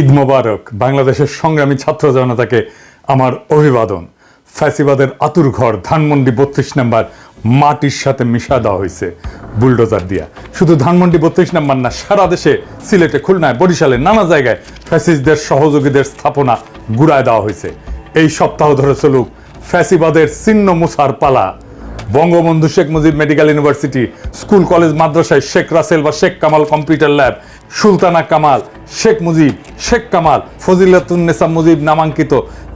ঈদ মোবারক, বাংলাদেশের সংগ্রামী ছাত্র জনতাকে আমার অভিবাদন। ফ্যাসিবাদের আতুর ঘর, ধানমন্ডি বত্রিশ নাম্বার, মাটির সাথে মিশা দেওয়া হয়েছে বুলডোজার দিয়া। শুধু ধানমন্ডি বত্রিশ নাম্বার না, সারা দেশে সিলেটে, খুলনায়, বরিশালে, নানা জায়গায় ফ্যাসিস্টদের সহযোগীদের স্থাপনা গুড়ায় দেওয়া হয়েছে। এই সপ্তাহ ধরে চলুক ফ্যাসিবাদের চিহ্ন মুসার পালা। Bangabandhu Sheikh Mujib medical university, school, college, মাদ্রাসায় শেখ রাসেল বা শেখ কামাল কম্পিউটার ল্যাব সুলতানা কামাল, শেখ মুজিব, শেখ কামাল ফজিলাতুন্নেসা মুজিব নামাঙ্কিত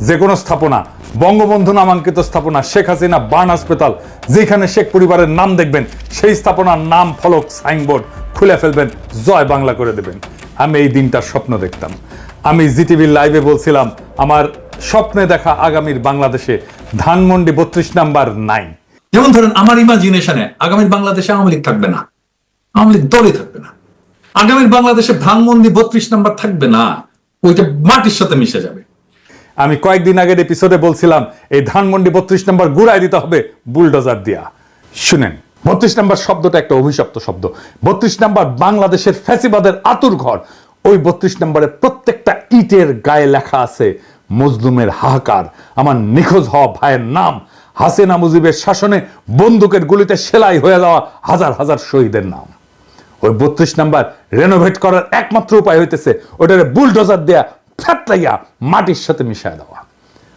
যে কোনো স্থাপনা, বঙ্গবন্ধু নামাঙ্কিত স্থাপনা, শেখ হাসিনা বার্ন হাসপাতাল, যেখানে শেখ পরিবারের নাম দেখবেন, সেই স্থাপনার নাম ফলক সাইনবোর্ড খুলে ফেলবেন, জয় বাংলা করে দেবেন। আমি এই দিনটার স্বপ্ন দেখতাম। আমি জিটিভির লাইভে বলছিলাম, আমার স্বপ্নে দেখা আগামীর বাংলাদেশে ধানমন্ডি বত্রিশ নাম্বার নাই। যেমন ধরেন, আমার ইমাজিনেশনে আগামী বাংলাদেশে আওয়ামী লীগ থাকবে না। আওয়ামী লীগ দলই থাকবে না। আগামীর বাংলাদেশে ধানমন্দি বত্রিশ নাম্বার থাকবে না, ওইটা মাটির সাথে মিশে যাবে। আমি কয়েকদিন আগের এপিসোডে বলছিলাম, এই ধানমন্ডি বত্রিশ নম্বর গুড়ায় দিতে হবে বুলডোজার দিয়া। শুনেন, বত্রিশ নম্বর শব্দটা একটা অভিশপ্ত শব্দ। বত্রিশ নম্বর বাংলাদেশের ফ্যাসিবাদের আতুর ঘর। ওই বত্রিশ নম্বরের প্রত্যেকটা ইটের গায়ে লেখা আছে, মজলুমের হাহাকার। আমার নিখোঁজ হওয়া ভাইয়ের নাম, হাসিনা মুজিবের শাসনে বন্দুকের গুলিতে সেলাই হয়ে যাওয়া হাজার হাজার শহীদের নাম। ওই বত্রিশ নাম্বার রেনোভেট করার একমাত্র উপায় হইতেছে ওটারে বুলডোজার দেয়া ফ্যাটলাইয়া মাটির সাথে মিশায় দেওয়া।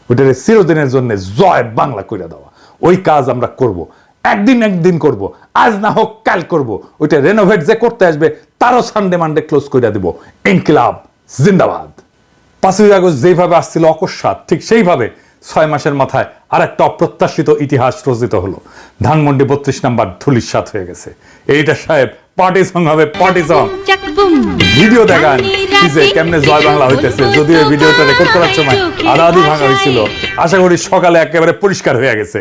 ওটারে চিরদিনের জন্য জয় বাংলা করে দেওয়া। ওই কাজ আমরা করব, একদিন একদিন করব, আজ না হোক কাল করব। ওইটা রেনোভেট যে করতে আসবে, তারও সানডে মানডে ক্লোজ করে দিব। ইনকিলাব, জিন্দাবাদ। পাঁচই আগস্ট যেইভাবে আসছিল অকস্মাৎ, ঠিক সেইভাবে ছয় মাসের মাথায় আর একটা অপ্রত্যাশিত ইতিহাস রচিত হলো। ধানমন্ডি বত্রিশ নাম্বার ধুলিসাত হয়ে গেছে। এইটা সাহেব পার্টি সং হবে, পার্টি সং ভিডিও দেখান কি যে কেমনে জয় বাংলা হইতেছে। যদিও এই ভিডিওটা রেকর্ড করার সময় আধা আধি ভাঙা হয়েছিল। আশা করি সকালে একেবারে পরিষ্কার হয়ে গেছে।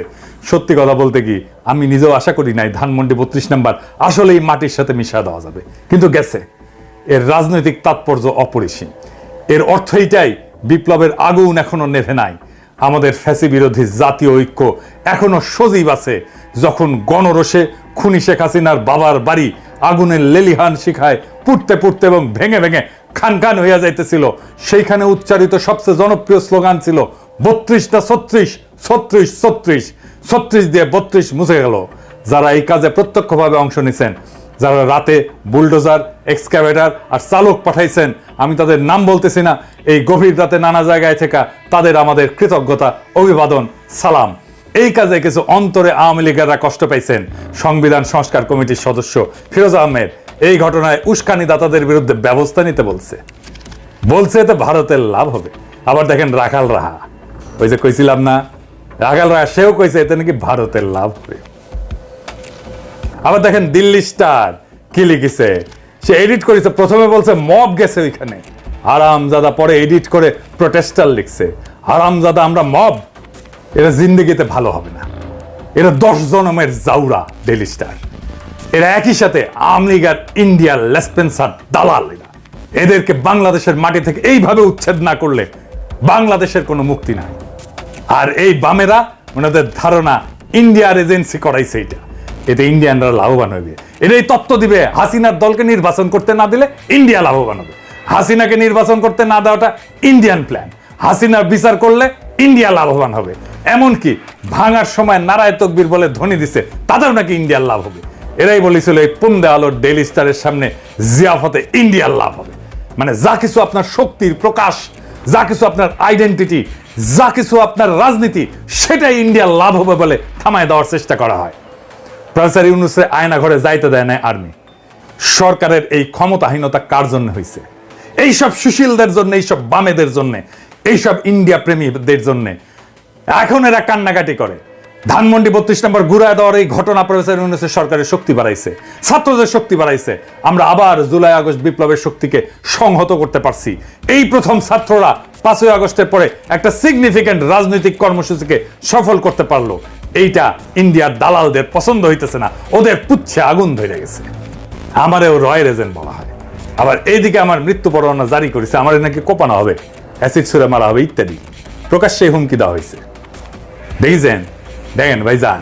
সত্যি কথা বলতে কি, আমি নিজেও আশা করি নাই, ধানমন্ডি বত্রিশ নাম্বার আসলেই মাটির সাথে মিশা দেওয়া যাবে। কিন্তু গেছে। এর রাজনৈতিক তাৎপর্য অপরিসীম। এর অর্থ এইটাই, বিপ্লবের আগুন এখনও নেভে নাই। আমাদের ফ্যাসি বিরোধী জাতীয় ঐক্য এখনও সজীব আছে। যখন গণরসে খুনি শেখ হাসিনার বাবার বাড়ি আগুনের লেলিহান শিখায় পুড়তে পুড়তে এবং ভেঙে ভেঙে খান খান হইয়া যাইতেছিল। সেইখানে উচ্চারিত সবচেয়ে জনপ্রিয় স্লোগান ছিল বত্রিশটা ছত্রিশ? ছত্রিশ ছত্রিশ? ছত্রিশ দিয়ে বত্রিশ মুছে গেল। যারা এই কাজে প্রত্যক্ষভাবে অংশ নিছেন, যারা রাতে বুলডোজার, এক্সক্যাভেটার আর চালক পাঠাইছেন, আমি তাদের নাম বলতেছি না, এই গভীর রাতে নানা জায়গায় থেকে তাদের আমাদের কৃতজ্ঞতা, অভিবাদন, সালাম। এই কাজে কিছু অন্তরে আওয়ামী লীগেরা কষ্ট পাইছেন। সংবিধান সংস্কার কমিটির সদস্য ফিরোজ আহমেদ এই ঘটনায় উস্কানি দাতাদের বিরুদ্ধে ব্যবস্থা নিতে বলছে। বলছে এতে ভারতের লাভ হবে। আবার দেখেন রাখাল রাহা। ওই যে কইছিলাম না, রাখাল রাহা সেও কইছে এতে নাকি ভারতের লাভ হবে। আবার দেখেন দিল্লি স্টার কি লিখেছে, সে এডিট করেছে, প্রথমে বলছে মব গেছে ওইখানে। হারামজাদা পরে এডিট করে প্রোটেস্টার লিখছে। হারামজাদা আমরা মব। এরা জিন্দগিতে ভালো হবে না। এরা দশ জনমের জাউরা ডেলি স্টার। এরা একই সাথে আওয়ামী লীগ আর ইন্ডিয়ার লেসপেন্সার দালাল এরা। এদেরকে বাংলাদেশের মাটি থেকে এইভাবে উচ্ছেদ না করলে বাংলাদেশের কোনো মুক্তি নাই। আর এই বামেরা ওনাদের ধারণা ইন্ডিয়ার এজেন্সি করাইছে এটা। এতে ইন্ডিয়ানরা লাভবান হবে এটাই তত্ত্ব দিবে, হাসিনার দলকে নির্বাচন করতে না দিলে ইন্ডিয়া লাভবান হবে। হাসিনাকে নির্বাচন করতে না দেওয়াটা ইন্ডিয়ান প্ল্যান হাসিনার বিচার করলে ইন্ডিয়া লাভবান হবে। এমনকি ভাঙার সময় নারায় তকবীর বলে ধ্বনি দিছে তাদের নাকি ইন্ডিয়ার লাভ হবে। এরাই বলেছিল, এই পুন্দে আলোর ডেইলি স্টারের সামনে জিয়াফতে ইন্ডিয়ার লাভ হবে। মানে যা কিছু আপনার শক্তির প্রকাশ, যা কিছু আপনার আইডেন্টিটি যা কিছু আপনার রাজনীতি, সেটাই ইন্ডিয়ার লাভ হবে বলে থামায় দেওয়ার চেষ্টা করা হয়। প্রফেসর ইউনুসে আয়না ঘরে যাইতে দেয় না আর্মি। সরকারের এই ক্ষমতাহীনতা কার জন্য হয়েছে এইসব সুশীলদের জন্য, এইসব বামেদের জন্য এইসব ইন্ডিয়া প্রেমীদের জন্য। এখন এরা কান্নাকাটি করে। ধানমন্ডি বত্রিশ নম্বর ঘুরায় দেওয়ার এই ঘটনা প্রফেসর ইউনুসের সরকারের শক্তি বাড়াইছে। ছাত্রদের শক্তি বাড়াইছে। আমরা আবার জুলাই আগস্ট বিপ্লবের শক্তিকে সংহত করতে পারছি। এই প্রথম ছাত্ররা পাঁচই আগস্টের পরে একটা সিগনিফিক্যান্ট রাজনৈতিক কর্মসূচিকে সফল করতে পারল। এইটা ইন্ডিয়ার দালালদের পছন্দ হইতেছে না। ওদের পুচ্ছে আগুন ধরে গেছে। আমারেও রয়ের এজেন্ট বলা হয়। আবার এইদিকে আমার মৃত্যু পরোয়ানা জারি করেছে। আমার নাকি কোপানো হবে। অ্যাসিড ছুড়ে মারা হবে ইত্যাদি। প্রকাশ্যে হুমকি দেওয়া হয়েছে। দেখেছেন? দেখেন ভাইজান,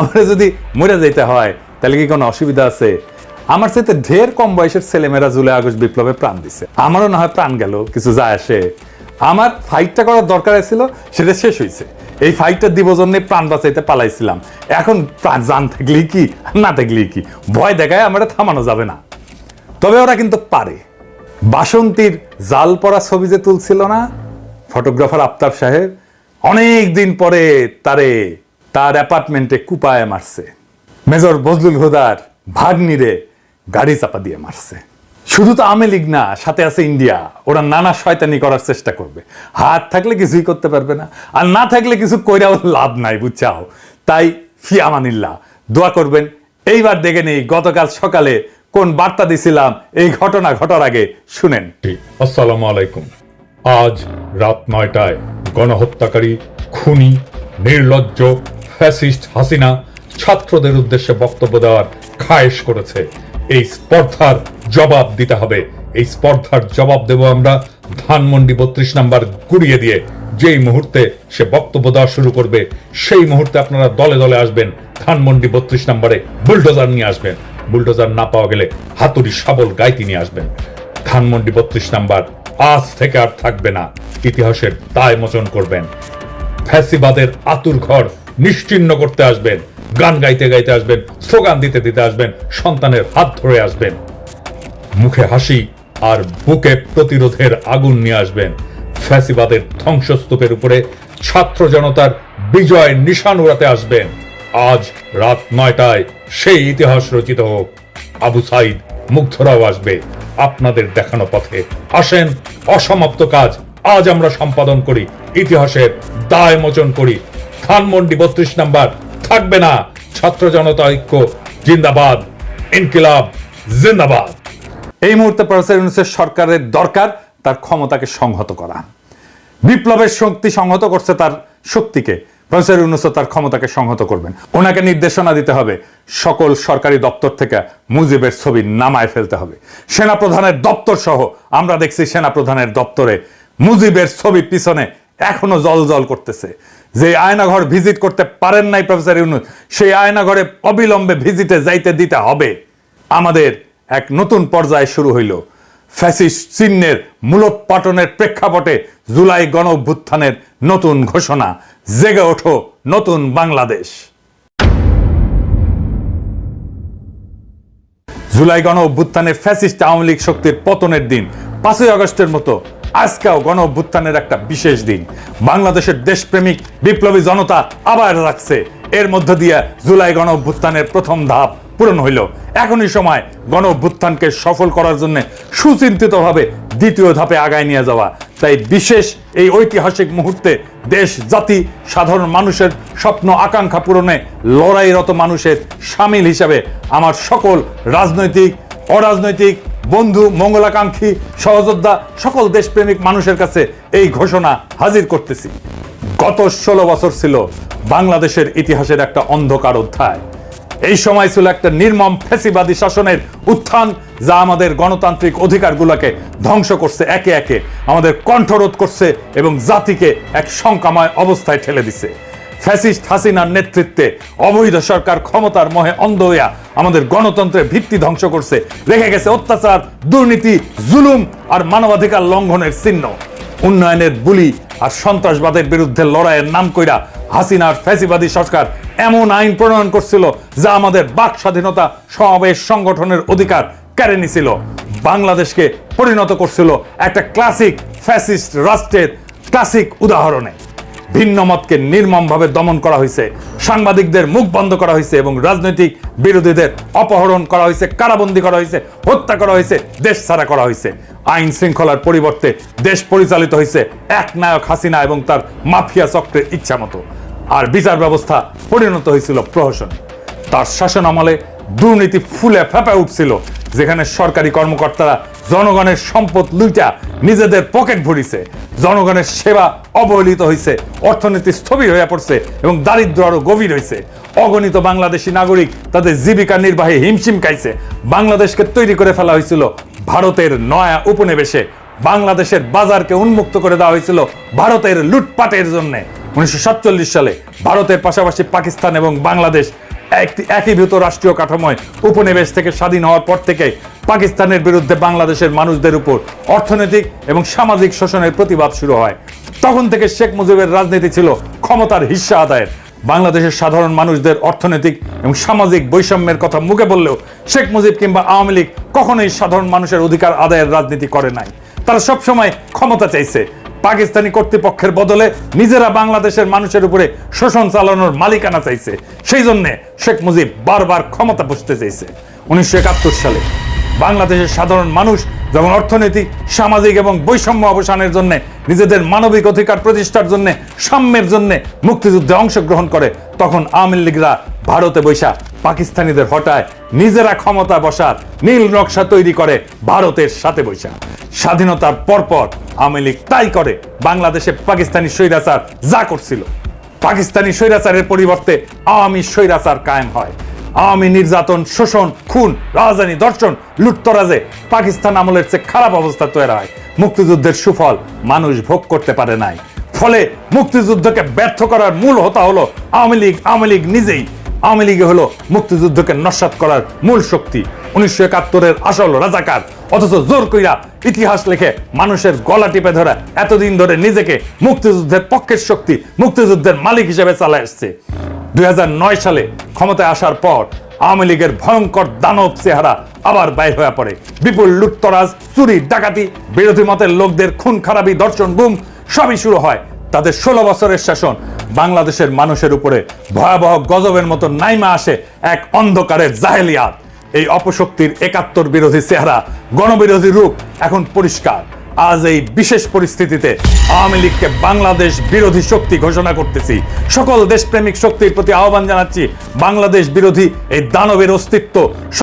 আমরা যদি মরে যেতে হয়, তাহলে কি কোনো অসুবিধা আছে? আমার সাথে ঢের কম বয়সের ছেলেমেয়েরা জুলাই, আগস্ট বিপ্লবে প্রাণ দিছে। আমারও না হয় প্রাণ গেল, কিছু যায় আসে। আমার ফাইটটা করার দরকার ছিল সেটা শেষ হয়েছে। এই ফাইটটা দিব জন্য প্রাণ বাঁচাইতে পালাইছিলাম। এখন প্রাণ জান থাকলেই কি, না থাকলেই কি? ভয় দেখায় আমরা থামানো যাবে না। তবে ওরা কিন্তু পারে। বাসন্তীর জাল পরা ছবি যে তুলছিল না, ফটোগ্রাফার আফতাব সাহেব অনেক দিন পরে তারে, তার অ্যাপার্টমেন্টে কুপায় মারছে। মেজর বজলুল হুদার ভাগ্নিরে গাড়ি চাপা দিয়ে মারছে। শুধু তো আওয়ামী লীগ না, সাথে আছে ইন্ডিয়া। ওরা নানা শয়তানি করার চেষ্টা করবে। হাত থাকলে কিছুই করতে পারবে না, আর না থাকলে কিছু কইরাও লাভ নাই, বুঝছাও? তাই ফিয়ামানিল্লাহ দোয়া করবেন। এইবার দেখে নেই, গতকাল সকালে কোন বার্তা দিছিলাম? এই ঘটনা ঘটার আগে শুনেন। আসসালামু আলাইকুম। আজ রাত নয়টায় গণহত্যাকারী, খুনি, নির্লজ্জ, ফ্যাসিস্ট হাসিনা ছাত্রদের উদ্দেশ্যে বক্তব্য দেওয়ার খায়েশ করেছে। এই স্পর্ধার জবাব দিতে হবে। এই স্পর্ধার জবাব দেব আমরা ধানমন্ডি বত্রিশ নাম্বার গুড়িয়ে দিয়ে। যেই মুহূর্তে সে বক্তব্য দেওয়া শুরু করবে, সেই মুহূর্তে আপনারা দলে দলে আসবেন, ধানমন্ডি বত্রিশ নাম্বারে বুলডোজার নিয়ে আসবেন। বুলডোজার না পাওয়া গেলে হাতুড়ি শাবল গাইতি নিয়ে আসবেন। ধানমন্ডি বত্রিশ নাম্বার, আজ থেকে আর থাকবে না। ইতিহাসের দায় মোচন করবেন। ফ্যাসিবাদের আতুর ঘর নিশ্চিন্ন করতে আসবেন। গান গাইতে গাইতে আসবেন, স্লোগান দিতে দিতে আসবেন, সন্তানের হাত ধরে আসবেন। মুখে হাসি আর বুকে প্রতিরোধের আগুন নিয়ে আসবেন। ফ্যাসিবাদের ধ্বংসস্তূপের উপরে ছাত্র জনতার বিজয় নিশান উড়াতে আসবেন। আজ রাত নয়টায় সেই ইতিহাস রচিত হোক আবু সাইদ মুগ্ধরাও আসবে আপনাদের দেখানো পথে। আসেন, অসমাপ্ত কাজ। আজ আমরা সম্পাদন করি, ইতিহাসের দায় মোচন করি। ধানমন্ডি বত্রিশ নাম্বার, থাকবে না। ছাত্র জনতা ঐক্য, জিন্দাবাদ। ইনকিলাব, জিন্দাবাদ। এই মুহূর্তে প্রফেসর ইউনুসের সরকারের দরকার, তার ক্ষমতাকে সংহত করা। বিপ্লবের শক্তি সংহত করছে তার শক্তিকে। প্রফেসর ইউনুসও তার ক্ষমতাকে সংহত করবেন। ওনাকে নির্দেশনা দিতে হবে, সকল সরকারি দপ্তর থেকে মুজিবের ছবি নামায় ফেলতে হবে। সেনাপ্রধানের দপ্তর সহ, আমরা দেখছি সেনাপ্রধানের দপ্তরে মুজিবের ছবি পিছনে এখনও জল জল করতেছে। যে আয়নাঘর ভিজিট করতে পারেন নাই প্রফেসর ইউনুস, সেই আয়নাঘরে অবিলম্বে ভিজিটে যাইতে দিতে হবে। আমাদের এক নতুন পর্যায়ে শুরু হইল। ফ্যাসিস্ট চিহ্নের মূলোৎপাটনের প্রেক্ষাপটে জুলাই গণ অভ্যুত্থানের নতুন ঘোষণা। জেগে ওঠো নতুন বাংলাদেশ। জুলাই গণ অভ্যুত্থানে ফ্যাসিস্ট আওয়ামী লীগ শক্তির পতনের দিন, পাঁচই আগস্টের মতো আজকেও গণ অভ্যুত্থানের একটা বিশেষ দিন। বাংলাদেশের দেশপ্রেমিক বিপ্লবী জনতা আবার রাখছে। এর মধ্য দিয়ে জুলাই গণ অভ্যুত্থানের প্রথম ধাপ পূরণ হইল। এখনই সময় গণ অভ্যুত্থানকে সফল করার জন্য সুচিন্তিতভাবে দ্বিতীয় ধাপে আগায় নিয়ে যাওয়া। তাই বিশেষ এই ঐতিহাসিক মুহূর্তে দেশ, জাতি, সাধারণ মানুষের স্বপ্ন, আকাঙ্ক্ষা পূরণে লড়াইরত মানুষের সামিল হিসাবে আমার সকল রাজনৈতিক, অরাজনৈতিক, বন্ধু, মঙ্গলাকাঙ্ক্ষী, সহযোদ্ধা, সকল দেশপ্রেমিক মানুষের কাছে এই ঘোষণা হাজির করতেছি। গত ষোলো বছর ছিল বাংলাদেশের ইতিহাসের একটা অন্ধকার অধ্যায়। এই সময় ছিল একটা নির্মম ফেসিবাদী শাসনের উত্থান, যা আমাদের গণতান্ত্রিক অধিকারগুলোকে ধ্বংস করছে, একে একে আমাদের কণ্ঠরোধ করছে এবং জাতিকে এক শঙ্কাময় অবস্থায় ঠেলে দিছে ফ্যাসিস্ট হাসিনার নেতৃত্বে অবৈধ সরকার ক্ষমতার মহে অন্ধ হইয়া আমাদের গণতন্ত্রের ভিত্তি ধ্বংস করছে, রেখে গেছে অত্যাচার, দুর্নীতি, জুলুম আর মানবাধিকার লঙ্ঘনের চিহ্ন। উন্নয়নের বুলি আর সন্ত্রাসবাদের বিরুদ্ধে লড়াইয়ের নাম কইরা হাসিনার ফ্যাসিবাদী সরকার এমন আইন প্রণয়ন করছিল যা আমাদের বাক স্বাধীনতা সমাবেশ সংগঠনের অধিকার কেড়ে নিছিল। বাংলাদেশকে পরিণত করছিল একটা ক্লাসিক ফ্যাসিস্ট রাষ্ট্রের ক্লাসিক উদাহরণে। ভিন্ন মতকে নির্মমভাবে দমন করা হয়েছে। সাংবাদিকদের মুখ বন্ধ করা হয়েছে এবং রাজনৈতিক বিরোধীদের অপহরণ করা হয়েছে, কারাবন্দী করা হয়েছে, হত্যা করা হয়েছে, দেশ ছাড়া করা হয়েছে। আইন শৃঙ্খলার পরিবর্তে দেশ পরিচালিত হয়েছে এক নায়ক হাসিনা এবং তার মাফিয়া চক্রের ইচ্ছা মতো। আর বিচার ব্যবস্থা পরিণত হয়েছিল প্রহসনে। তার শাসন আমলে দুর্নীতি ফুলে ফেপে উঠছিল, যেখানে সরকারি কর্মকর্তারা জনগণের সম্পদ লুইটা নিজেদের পকেট ভরিছে। জনগণের সেবা অবহেলিত হয়েছে অর্থনীতি স্থবির হয়ে পড়ছে এবং দারিদ্র আরও গভীর হয়েছে অগণিত বাংলাদেশি নাগরিক তাদের জীবিকা নির্বাহে হিমশিম খাইছে। বাংলাদেশকে তৈরি করে ফেলা হয়েছিল ভারতের নয়া উপনিবেশে। বাংলাদেশের বাজারকে উন্মুক্ত করে দেওয়া হয়েছিল ভারতের লুটপাটের জন্য। উনিশশো সালে ভারতের পাশাপাশি পাকিস্তান এবং বাংলাদেশ একীভূত রাষ্ট্রীয় কাঠামোয় উপনিবেশ থেকে স্বাধীন হওয়ার পর থেকে পাকিস্তানের বিরুদ্ধে বাংলাদেশের মানুষদের উপর অর্থনৈতিক এবং সামাজিক শোষণের প্রতিবাদ শুরু হয়। তখন থেকে শেখ মুজিবের রাজনীতি ছিল ক্ষমতার হিস্সা আদায়ের। বাংলাদেশের সাধারণ মানুষদের অর্থনৈতিক এবং সামাজিক বৈষম্যের কথা মুখে বললেও শেখ মুজিব কিংবা আওয়ামী লীগ কখনোই সাধারণ মানুষের অধিকার আদায়ের রাজনীতি করে নাই। তারা সবসময় ক্ষমতা চাইছে পাকিস্তানি কর্তৃপক্ষের বদলে নিজেরা বাংলাদেশের মানুষের উপরে শোষণ চালানোর মালিকানা চাইছে। সেই জন্য শেখ মুজিব বারবার ক্ষমতা বসতে চাইছে। উনিশশো একাত্তর সালে বাংলাদেশের সাধারণ মানুষ যেমন অর্থনৈতিক, সামাজিক এবং বৈষম্য অবসানের জন্য, নিজেদের মানবিক অধিকার প্রতিষ্ঠার জন্য, সাম্যের জন্য মুক্তিযুদ্ধে অংশগ্রহণ করে, তখন আওয়ামী লীগরা ভারতে বৈশা পাকিস্তানিদের হটায় নিজেরা ক্ষমতা বসার নীল নকশা তৈরি করে ভারতের সাথে বৈশা স্বাধীনতার পরপর আওয়ামী লীগ তাই করে, বাংলাদেশে পাকিস্তানি স্বৈরাচার যা করছিল। পাকিস্তানি স্বৈরাচারের পরিবর্তে আওয়ামী স্বৈরাচার কায়েম হয়। আওয়ামী নির্যাতন, শোষণ, খুন, রাজধানী দর্শন লুটতরাজে পাকিস্তান আমলের চেয়ে খারাপ অবস্থা তৈরি হয়। মুক্তিযুদ্ধের সুফল মানুষ ভোগ করতে পারে নাই। ফলে মুক্তিযুদ্ধকে ব্যর্থ করার মূল হতা হলো আওয়ামী লীগ। আওয়ামী লীগ নিজেই আওয়ামী লীগে হলো মুক্তিযুদ্ধকে নস্বাত করার মূল শক্তি। উনিশশো একাত্তরের আসল রাজাকার, অথচ জোর কইরা ইতিহাস লেখে মানুষের গলা টিপে ধরে এতদিন ধরে নিজেকে মুক্তিযুদ্ধের পক্ষের শক্তি, মুক্তিযুদ্ধের মালিক হিসেবে চালা এসছে দুই সালে ক্ষমতায় আসার পর আওয়ামী লীগের ভয়ঙ্কর দানব চেহারা আবার বাইর হয়ে পড়ে। বিপুল লুটতরাজ, চুরি, ডাকাতি, বিরোধী মতের লোকদের খুন, খারাপি দর্শন বুম সবই শুরু হয় তাদের ষোলো বছরের শাসন। বাংলাদেশের মানুষের উপরে ভয়াবহ গজবের মতো নাইমা আসে এক অন্ধকারের জাহেলিয়াত এই অপশক্তির একাত্তর বিরোধী চেহারা, গণবিরোধী রূপ এখন পরিষ্কার। আজ এই বিশেষ পরিস্থিতিতে আওয়ামী লীগকে বাংলাদেশ বিরোধী শক্তি ঘোষণা করতেছি। সকল দেশপ্রেমিক শক্তির প্রতি আহ্বান জানাচ্ছি বাংলাদেশ বিরোধী এই দানবের অস্তিত্ব।